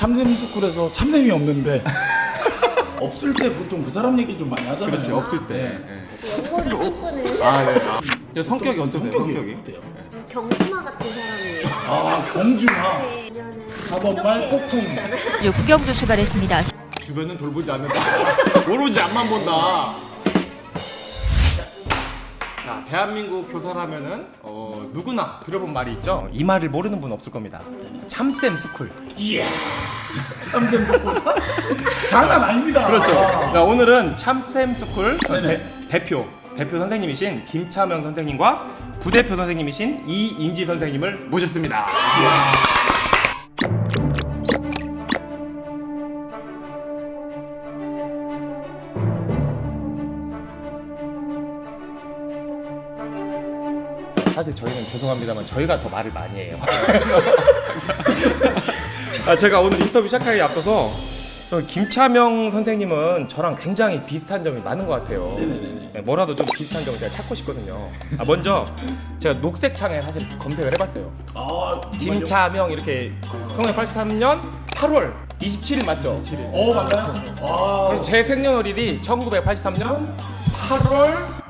참샘 스쿨에서 참샘이 없는데 없을 때 보통 그 사람 얘기 좀 많이 하잖아요. 그렇지 없을 때. 네. 예. 영어를 조금은 아 네. 아. 근데 성격이 어떠세요? 성격이? 어때요? 네. 경주마 같은 사람이에요. 아 경주마. 네, 그녀는 4번말 이렇게 폭풍. 이제 국경도 출발했습니다. 주변은 돌보지 않는다. 오로지 앞만 본다. 자, 대한민국 교사라면은 어, 누구나 들어본 말이 있죠. 이 말을 모르는 분 없을 겁니다. 참쌤 스쿨. 이야. 참샘 스쿨. 장난 아닙니다. 그렇죠. 아. 자, 오늘은 참쌤 스쿨 어, 네네. 대, 대표 대표 선생님이신 김차명 선생님과 부대표 선생님이신 이인지 선생님을 모셨습니다. 사실 저희는 죄송합니다만 저희가 더 말을 많이 해요. 아, 제가 오늘 인터뷰 시작하기 앞서서 저 김차명 선생님은 저랑 굉장히 비슷한 점이 많은 것 같아요. 네네네. 네, 뭐라도 좀 비슷한 점을 제가 찾고 싶거든요. 아, 먼저 제가 녹색 창에 사실 검색을 해봤어요. 아, 김차명 이렇게 1983년 8월 27일 맞죠? 어 맞나요? 와. 그리고 제 생년월일이 1983년 8월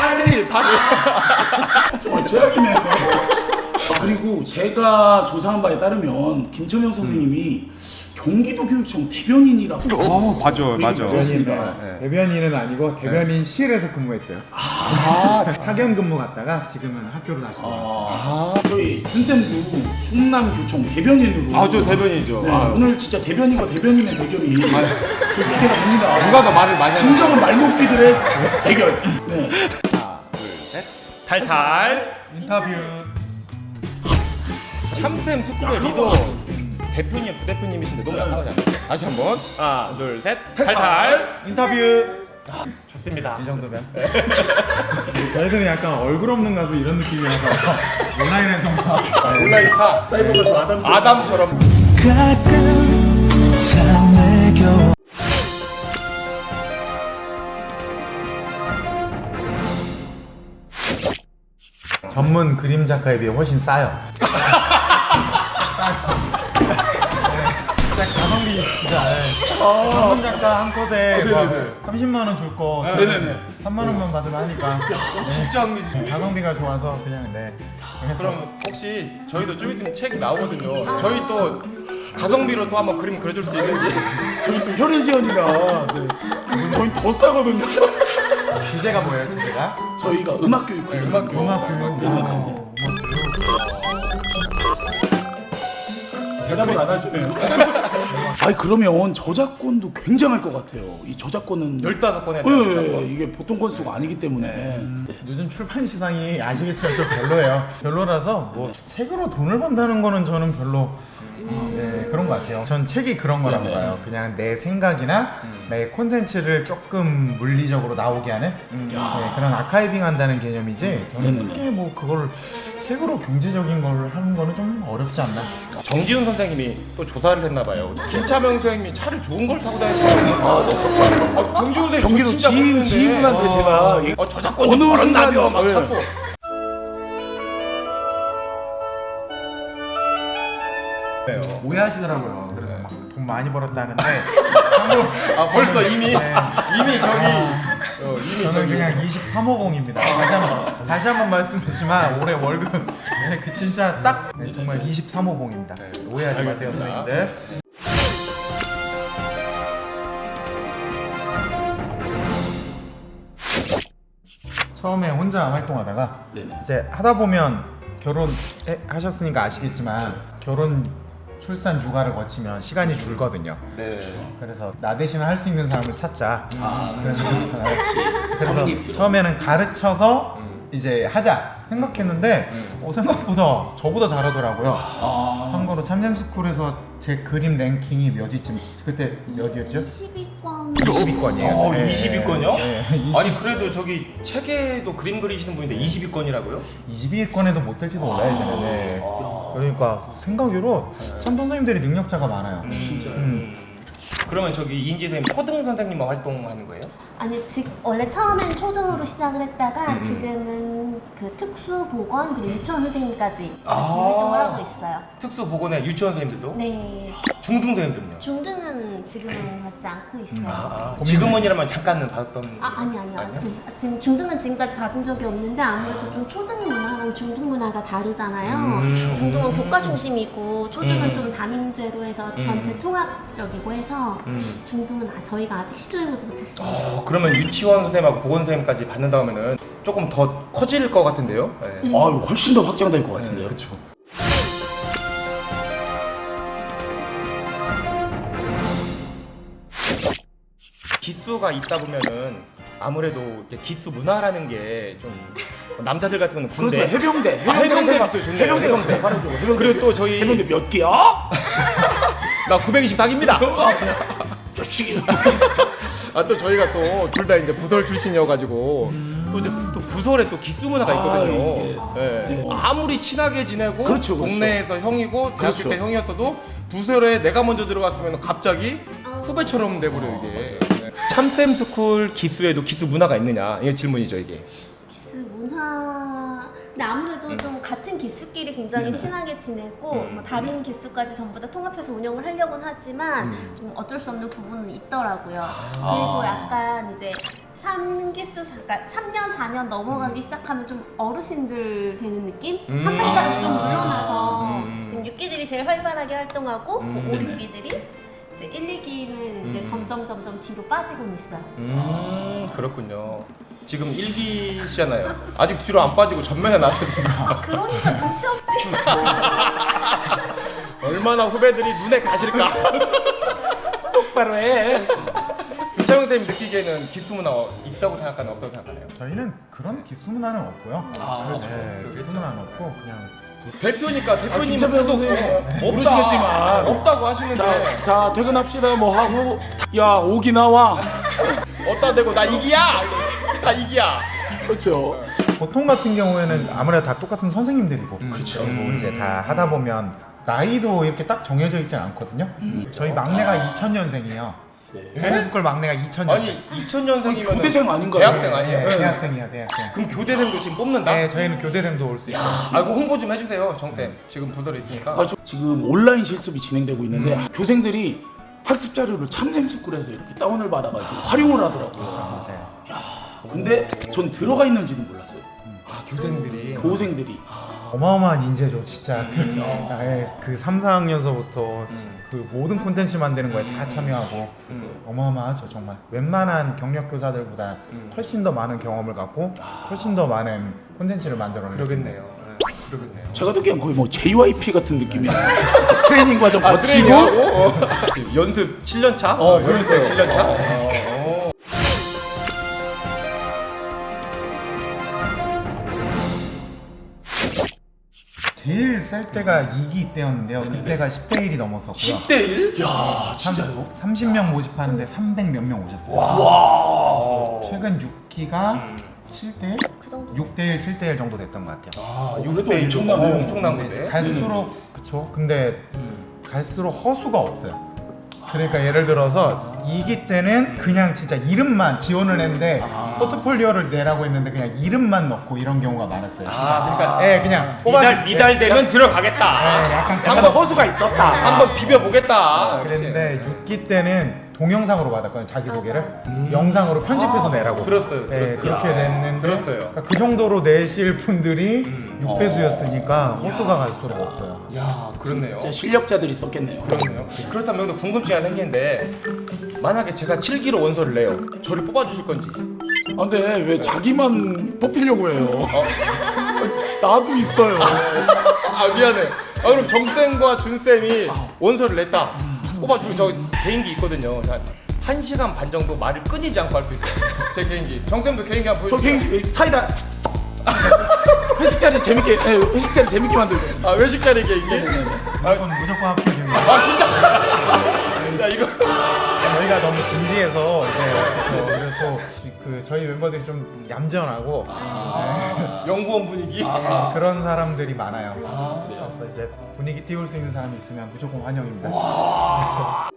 28일 8일 정말 최악이네요. 아, 그리고 제가 조사한 바에 따르면 김천영 선생님이 경기도 교육청 대변인이라고. 어, 맞아, 맞아. 그렇습니다. 네. 대변인은 아니고 대변인 실에서 근무했어요. 아, 학연 근무 갔다가 지금은 학교로 다시 돌아왔어요. 아, 아, 저희 순쌤도 충남교청 대변인으로. 아, 저 대변인이죠. 네, 아. 오늘 진짜 대변인과 대변인의 대결이 좀 기대가 됩니다. 누가 더 말을 많이 하는 진정한 말높이들의 대결. 네. 탈탈. 인터뷰. 참쌤 스쿨의 리더 대표님, 부대표님이신데 너무 약하지 않나요? 다시 한 번. 하나, 둘, 셋. 탈탈. 인터뷰. 좋습니다. 이 정도면. 저희들은 약간 얼굴 없는 가수 이런 느낌이라서 온라인에서 막 온라인파 사이버 가수 아담처럼. 아담처럼. 전문 그림 작가에 비해 훨씬 싸요. 진짜 가성비 진짜. 네. 전문 작가 한 컷에 막 30만 원 줄 거. 네네네. 3만 원만 받으면 하니까. 네. 진짜 흥미지. 가성비가 좋아서 그냥 네. 그래서 그럼 혹시 저희도 좀 있으면 책이 나오거든요. 저희 또 가성비로 또 한번 그림 그려줄 수 있는지. 저희 또 혈연지연이라 네. 저희 더 싸거든요. 주제가 뭐예요, 주제가? 저희가 음악 교육 네, 음악 교육. 음악 교육. 네. 아, 음악 교육. 대답을 안 하시네요. 아니 그러면 저작권도 굉장할 것 같아요. 이 저작권은 15권 해야 예, 예, 돼요. 예. 이게 보통 건수가 아니기 때문에 음, 요즘 출판 시장이 아시겠지만 좀 별로예요. 별로라서 뭐 책으로 돈을 번다는 거는 저는 별로 어, 네, 것 같아요. 전 책이 그런 거라고 네네. 봐요. 그냥 내 생각이나 음. 내 콘텐츠를 조금 물리적으로 나오게 하는 음. 네, 그런 아카이빙 한다는 개념이지 저는 네네네. 크게 뭐 그걸 책으로 경제적인 걸 하는 거는 좀 어렵지 않나. 정지훈 선생님이 또 조사를 했나 봐요. 김차명 선생님이 차를 좋은 걸 타고 다니시는 아, 정지훈 선생님 경기도 지인. 지인분한테 어, 제가 이- 어, 저작권 어느 좀 벌었다며 순간에 막 네. 네. 오해하시더라고요. 그래서 막 돈 많이 벌었다는데 한국 아 벌써 이미 네. 이미 저기 아. 어, 이미 저는 저기 그냥 23호봉입니다. 다시 한번 다시 한번 말씀드리지만 올해 월급 네, 그 진짜 딱 네, 정말 23호봉입니다. 오해하지 마세요, 알겠습니다. 선생님들. 처음에 혼자 활동하다가 네네. 이제 하다 보면 결혼 하셨으니까 아시겠지만 결혼 출산 육아를 거치면 시간이 줄거든요. 네. 그래서 나 대신 할 수 있는 사람을 찾자. 아, 그래서, 그렇지. 그래서 정립. 처음에는 가르쳐서 음. 이제 하자 생각했는데 음. 어, 생각보다 저보다 잘하더라고요. 아, 참고로 참샘스쿨에서 제 그림 랭킹이 몇 위쯤 그때 몇 위였죠? 12권. 22건이에요. 어, 22건이요? 네, 아니 그래도 저기 책에도 그림 그리시는 분인데 22건이라고요? 22위권에도 못 될지도 몰라요, 쟤는. 네. 아. 그러니까 생각으로 참 선생님들이 능력자가 많아요. 진짜. 음. 그러면 저기 이인지 선생님 초등 선생님만 활동하는 거예요? 아니 지, 원래 처음엔 초등으로 시작을 했다가 음. 지금은 그 특수 보건 그리고 유치원 선생님까지 같이 아. 활동을 하고 있어요. 특수 보건의 유치원 선생님들도 네. 중등 선생님들은요? 중등은 지금은 받지 않고 있어요. 아, 아, 지금은이라면 잠깐은 받았던 아, 아니, 아니요. 아니요? 지금, 지금 중등은 지금까지 받은 적이 없는데 아무래도 좀 초등 문화랑 중등 문화가 다르잖아요. 음. 중등은 교과 중심이고 초등은 음. 좀 다민제로 해서 음. 전체 통합적이고 해서 음. 중등은 아, 저희가 아직 시도해보지 못했어요. 어, 그러면 유치원 선생님하고 보건 선생님까지 받는 다음에는 조금 더 커질 것 같은데요? 네. 음. 아, 훨씬 더 확장될 것 같은데요. 그렇죠. 기수가 있다 보면은 아무래도 이렇게 기수 문화라는 게 좀 남자들 같은 경우는 군대 그렇죠. 해병대. 아, 해병대 기수 좋네요. 해병대. 해병대. 해병대. 해병대. 그리고 또 저희 해병대 몇 개야? 나 924기입니다. 자식이. 아 또 저희가 또 둘 다 이제 부설 출신이어가지고 또 이제 또 부설에 또 기수 문화가 아, 있거든요. 이게. 예. 네. 아무리 친하게 지내고 그렇죠, 그렇죠. 동네에서 형이고 대학교 그렇죠. 때 형이었어도 부설에 내가 먼저 들어갔으면 갑자기 후배처럼 돼버려 아, 이게. 네. 참쌤 스쿨 기수에도 기수 문화가 있느냐 이게 질문이죠 이게. 기수 문화. 근데 아무래도 음. 좀 같은 기수끼리 굉장히 네. 친하게 지내고 음. 뭐 다른 기수까지 전부 다 통합해서 운영을 하려고는 하지만 음. 좀 어쩔 수 없는 부분은 있더라고요. 아. 그리고 약간 이제 3기수, 그러니까 3년, 4년 넘어가기 시작하면 좀 어르신들 되는 느낌? 음. 한좀 아. 물러나서 음. 지금 6기들이 제일 활발하게 활동하고 음. 뭐 5, 6기들이 이제 1, 2기는 이제 음. 점점 점점 뒤로 빠지고 있어요. 음 그렇군요. 지금 1기시잖아요. 아직 뒤로 안 빠지고 전면에 나섰습니다. 그러니까 눈치 없이 얼마나 후배들이 눈에 가실까? 똑바로 해. 김창용 선생님 느끼기에는 기수 문화 있다고 생각하나요? 없다고 생각하나요? 저희는 그런 기수 문화는 없고요. 아, 그렇죠. 네, 그러겠죠. 기수 문화는 없고 그냥 대표니까 대표님 김창용 선생님 모르시겠지만. 없다고 하시는데 자, 자, 퇴근합시다. 뭐 하고. 야, 오기 나와. 어디다 대고 나 이기야 나 이기야 그렇죠. 보통 같은 경우에는 아무래도 다 똑같은 선생님들이고 음, 그렇죠. 그리고 음. 이제 다 하다 보면 나이도 이렇게 딱 정해져 있지 않거든요. 저희 막내가 2000년생이에요. 네. 베네스쿨 막내가 2000년생. 아니 2000년생이면 교대생 아닌가요? 대학생 아니에요? 네, 대학생이야, 대학생. 그럼 교대생도 지금 뽑는다? 네, 저희는 교대생도 올 수 있어요. 아이고 홍보 좀 해주세요 정쌤 지금 부설에 있으니까 아, 저 지금 온라인 실습이 진행되고 있는데 음. 교생들이 학습 자료를 참샘스쿨에서 이렇게 다운을 받아가지고 활용을 하더라고요. 맞아요. 야, 근데 전 들어가 있는지는 몰랐어요. 아 교생들이 교생들이. 어마어마한 인재죠, 진짜. 음. 그, 아 예 그 3, 4학년서부터 음. 그 모든 콘텐츠 만드는 거에 다 음. 참여하고 음. 어마어마하죠, 정말. 웬만한 경력 교사들보다 음. 훨씬 더 많은 경험을 갖고 아. 훨씬 더 많은 콘텐츠를 만들어내는 그러겠네요 네, 그러겠네요 제가 듣기엔 거의 뭐 JYP 같은 느낌이에요. 트레이닝 과정 아, 거치고. 트레이닝하고 어. 연습 7년 차? 어, 연습 그러니까요. 7년 차? 어. 쌀 때가 2기 때였는데요. 그때가 10대 1이 넘었었고요. 10대 1? 야, 진짜요? 30명 모집하는데 300 몇 명 오셨어요. 와. 최근 6기가 음. 7대 1? 그 정도. 6대 1, 7대 1 정도 됐던 것 같아요. 아, 그래도 6대 1 엄청난 어, 거네. 엄청난 근데 이제 건데. 갈수록 그쵸. 근데 음. 갈수록 허수가 없어요. 그러니까 예를 들어서 2기 때는 그냥 진짜 이름만 지원을 했는데 아. 포트폴리오를 내라고 했는데 그냥 이름만 넣고 이런 경우가 많았어요. 아, 그러니까 네, 그냥 미달, 미달되면 들어가겠다. 네, 약간 약간 한번 허수가 있었다. 한번 비벼 보겠다. 그랬는데 6기 때는 동영상으로 받았거든요 자기소개를 음. 영상으로 편집해서 내라고 들었어요, 네, 들었어요. 그렇게 야, 냈는데 들었어요. 그러니까 그 정도로 내실 분들이 음. 6배수였으니까 호수가 갈수록 없어요 야, 그렇네요. 진짜 실력자들이 썼겠네요. 그렇네요. 그렇다면 여기서 궁금증이 하나 생기는데 만약에 제가 7기로 원서를 내요. 저를 뽑아주실 건지. 아, 근데 왜 자기만 뽑히려고 해요? 어? 나도 있어요. 아 미안해. 아 그럼 정쌤과 준쌤이 원서를 냈다. 뽑아주고 저 개인기 있거든요. 한 1시간 반 정도 말을 끊이지 않고 할 수 있어요. 제 개인기. 정쌤도 개인기 한번 저 보여주세요. 개인 사이다. 회식 자리 재밌게, 네, 회식 자리 재밌게 만들고. 아 외식 자리 개인기. 아, 이건 무조건 합격입니다 아 진짜. 저희가 너무 진지해서 이제 또그 저희 멤버들이 좀 얌전하고 아, 네. 영구원 분위기. 네, 그런 사람들이 많아요. 아, 그래요. 그래서 이제 분위기 띄울 수 있는 사람이 있으면 무조건 환영입니다. 와.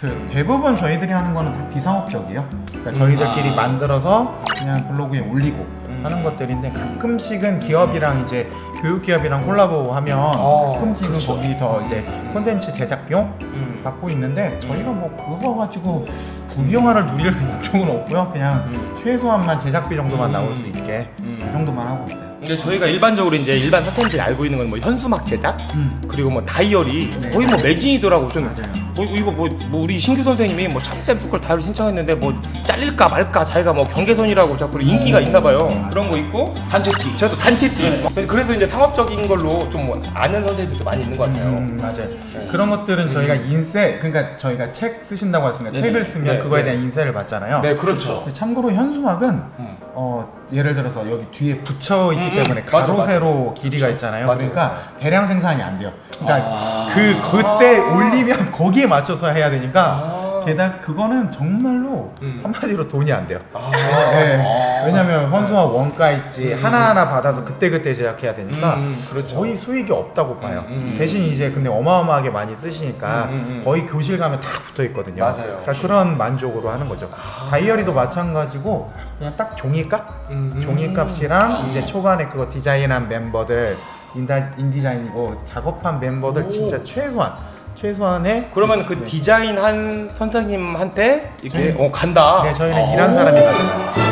그 대부분 저희들이 하는 거는 다 비상업적이에요. 그러니까 저희들끼리 음, 아. 만들어서 그냥 블로그에 올리고 하는 것들인데 가끔씩은 기업이랑 이제 교육 기업이랑 콜라보하면 어, 가끔씩은 그렇죠. 거기서 이제 콘텐츠 제작 비용 음. 받고 있는데 저희가 뭐 그거 가지고 부귀영화를 누릴 목적은 없고요. 그냥 음. 최소한만 제작비 정도만 음. 나올 수 있게 음. 그 정도만 하고 있어요. 근데 저희가 일반적으로 이제 일반 사태들이 알고 있는 건 뭐 현수막 제작 음. 그리고 뭐 다이어리 네. 거의 뭐 매진이더라고 좀 맞아요. 뭐 이거 뭐, 뭐 우리 신규 선생님이 뭐 참쌤 스쿨 다이어리 신청했는데 뭐 잘릴까 말까 자기가 뭐 경계선이라고 자꾸 인기가 있나 봐요 그런 거 있고 단체 티. 저도 단체 팀 그래서 이제 상업적인 걸로 좀뭐 아는 선생님들도 많이 있는 것 같아요 음, 맞아요. 네. 그런 것들은 저희가 음. 인쇄, 그러니까 저희가 책 쓰신다고 했으니까 네네. 책을 쓰면 네, 그거에 네. 대한 인쇄를 받잖아요. 네 그렇죠 근데 참고로 현수막은 음. 어, 예를 들어서 여기 뒤에 붙여 있기 음, 음. 때문에 맞아, 가로 맞아. 세로 길이가 있잖아요. 맞아요. 그러니까 대량 생산이 안 돼요. 그러니까 아. 그 그때 올리면 거기에 맞춰서 해야 되니까 아. 게다가 그거는 정말로 음. 한마디로 돈이 안 돼요. 아. 네. 아. 왜냐면 현수막 원가 있지 음. 하나하나 받아서 그때그때 제작해야 되니까 음, 음, 그렇죠. 거의 수익이 없다고 봐요. 음, 음. 대신 이제 근데 어마어마하게 많이 쓰시니까 음, 음, 음. 거의 교실 가면 다 붙어 있거든요. 맞아요. 그러니까 그런 만족으로 하는 거죠. 아. 다이어리도 마찬가지고 그냥 딱 종이값, 음, 음. 종이값이랑 음. 이제 초반에 그거 디자인한 멤버들 인다, 인디자인이고 작업한 멤버들 오. 진짜 최소한 최소한의 그러면 그 네. 디자인한 선생님한테 이렇게 저희- 어 간다 네, 저희는 아. 일한 사람이 맞아요.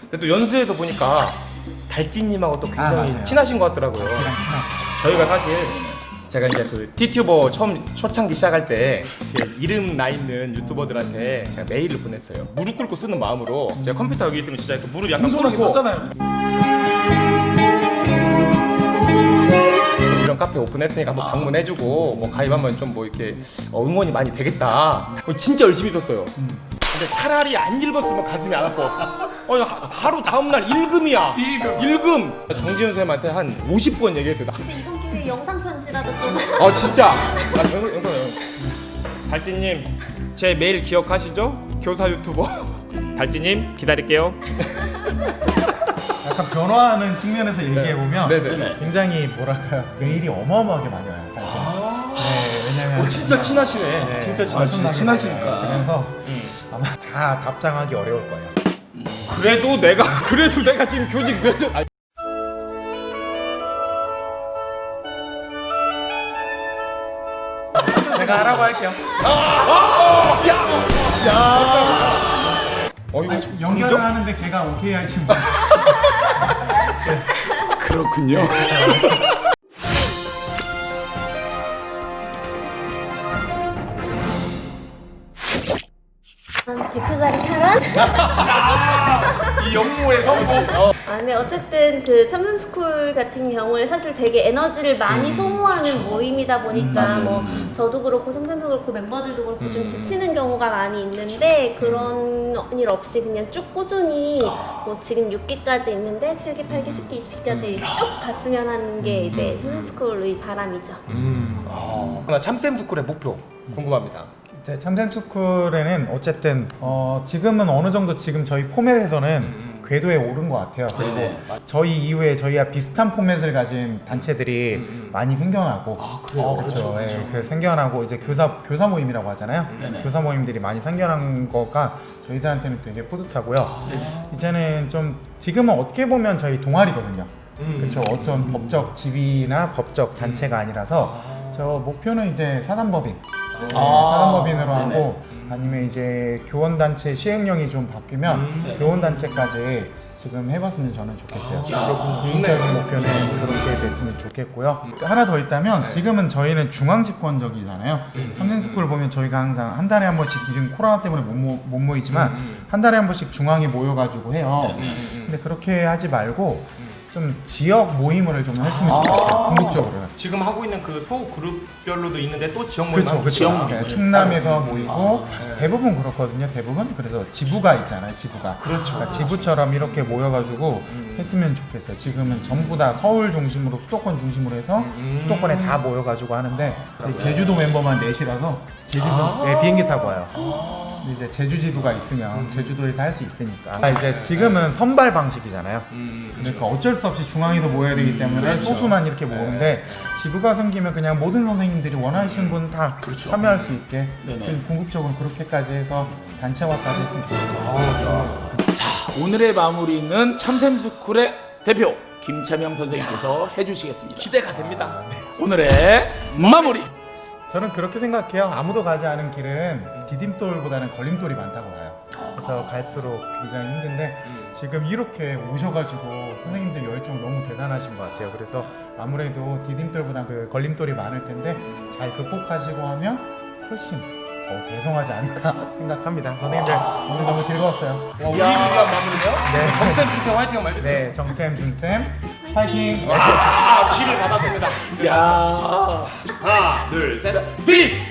근데 또 연수에서 보니까 달찌님하고 또 굉장히 아, 맞아요. 친하신 것 같더라고요. 저희가 사실 제가 이제 그 티튜버 처음 초창기 시작할 때그 이름 나 있는 유튜버들한테 제가 메일을 보냈어요. 무릎 꿇고 쓰는 마음으로 제가 컴퓨터 여기 있으면 진짜 이렇게 무릎 약간 공손하게 꿇고 썼잖아요. 이런 카페 오픈했으니까 한번 방문해주고 뭐 가입하면 좀 뭐 이렇게 어, 응원이 많이 되겠다. 어, 진짜 열심히 썼어요. 근데 차라리 안 읽었으면 가슴이 안 아파. 어, 하- 바로 다음날 일금이야. 일금. 일금. 정지훈 선생님한테 한 50번 얘기했어요. 나. 영상 편지라도 좀. 아 진짜. 아 영상 영상 영상. 달찌님 제 메일 기억하시죠? 교사 유튜버. 달찌님 기다릴게요. 약간 변화하는 측면에서 얘기해 보면 네, 네, 네. 굉장히 뭐랄까요 메일이 어마어마하게 많이 와요. 아. 네, 왜냐면 어, 진짜 친하시네. 네, 진짜 아, 친하시네. 진짜 친하시니까. 그래서 음. 아마 다 답장하기 어려울 거예요. 그래도 내가 그래도 내가 지금 교직 면 제가 하라고 할게요. 어 이거 연결을 하는데 걔가 오케이 할지 모르 그렇군요. 대표 자리 탈환? 이 영모의 성공. 어. 아, 근데 어쨌든 그 참샘스쿨 같은 경우에 사실 되게 에너지를 많이 소모하는 모임이다 보니까 맞아요. 뭐 음. 저도 그렇고 선생도 그렇고 멤버들도 그렇고 좀 음. 지치는 경우가 많이 있는데 그런 일 없이 그냥 쭉 꾸준히 뭐 지금 6기까지 있는데 7기, 8기, 10기, 20기까지 쭉 갔으면 하는 게 이제 참샘스쿨의 바람이죠. 음. 아. 나 참쌤 스쿨의 목표 궁금합니다. 제 참샘스쿨에는 어쨌든 어, 지금은 어느 정도 지금 저희 포맷에서는 음. 궤도에 오른 것 같아요. 그리고 네. 저희 이후에 저희와 비슷한 포맷을 가진 단체들이 음, 음. 많이 생겨나고 아, 그래요? 그렇죠. 그렇죠, 예, 그렇죠. 그 생겨나고 이제 교사 교사 모임이라고 하잖아요. 네네. 교사 모임들이 많이 생겨난 거가 저희들한테는 되게 뿌듯하고요. 이제는 좀 지금은 어떻게 보면 저희 동아리거든요. 음. 그렇죠. 어떤 법적 지위나 법적 단체가 아니라서 저 목표는 이제 사단법인, 네, 아, 사단법인으로 네네. 하고 아니면 이제 교원단체 시행령이 좀 바뀌면 음, 네. 교원단체까지 지금 해봤으면 저는 좋겠어요. 아, 그렇군요. 좋네요. 목표는 그렇게 됐으면 좋겠고요. 하나 더 있다면 네. 지금은 저희는 중앙집권적이잖아요. 음. 삼성스쿨 보면 저희가 항상 한 달에 한 번씩 지금 코로나 때문에 못, 모, 못 모이지만 음. 한 달에 한 번씩 중앙에 모여가지고 해요. 네. 음, 음. 근데 그렇게 하지 말고 좀 지역 모임을 좀 했으면 좋겠어요. 아. 궁극적으로는. 있더라고요. 지금 하고 있는 그 소 그룹별로도 있는데 또 지역 모임 그렇죠, 그렇죠. 지역 네, 충남에서. 모이고 아, 네. 대부분 그렇거든요. 대부분 그래서 지부가 있잖아요. 지부가. 그렇죠. 그러니까 지부처럼 이렇게 모여가지고 음. 했으면 좋겠어요. 지금은 전부 다 서울 중심으로 수도권 중심으로 해서 음. 수도권에 다 모여가지고 하는데 제주도 멤버만 넷이라서 제주도 아. 네, 비행기 타고 와요. 아. 근데 이제 제주 지부가 있으면 음. 제주도에서 할 수 있으니까. 아, 이제 지금은 선발 방식이잖아요. 음, 그러니까 어쩔 수 없이 중앙에서 모여야 되기 때문에 그렇죠. 소수만 이렇게 모으는데 지부가 생기면 그냥 모든 선생님들이 원하시는 분 다 그렇죠. 참여할 수 있게 네네. 그냥 궁극적으로 그렇게까지 해서 단체화까지 했으면 좋겠어요. 자, 오늘의 마무리는 참샘스쿨의 대표 김채명 선생님께서 해주시겠습니다. 기대가 됩니다. 오늘의 마무리. 저는 그렇게 생각해요. 아무도 가지 않은 길은 디딤돌보다는 걸림돌이 많다고 봐요. 그래서 갈수록 굉장히 힘든데 지금 이렇게 오셔가지고 선생님들 열정 너무 대단하신 것 같아요. 그래서 아무래도 디딤돌보다 그 걸림돌이 많을 텐데 잘 극복하시고 하면 훨씬 더 대성하지 않을까 생각합니다. 선생님들 오늘 너무 즐거웠어요. 와, 우리 위한 마무리네요. 네. 정쌤 진짜 화이팅 한번 해주세요. 네, 정쌤, 준쌤, 파이팅! 와, 기를 받았습니다. 야. 하나, 둘, 셋. 비스!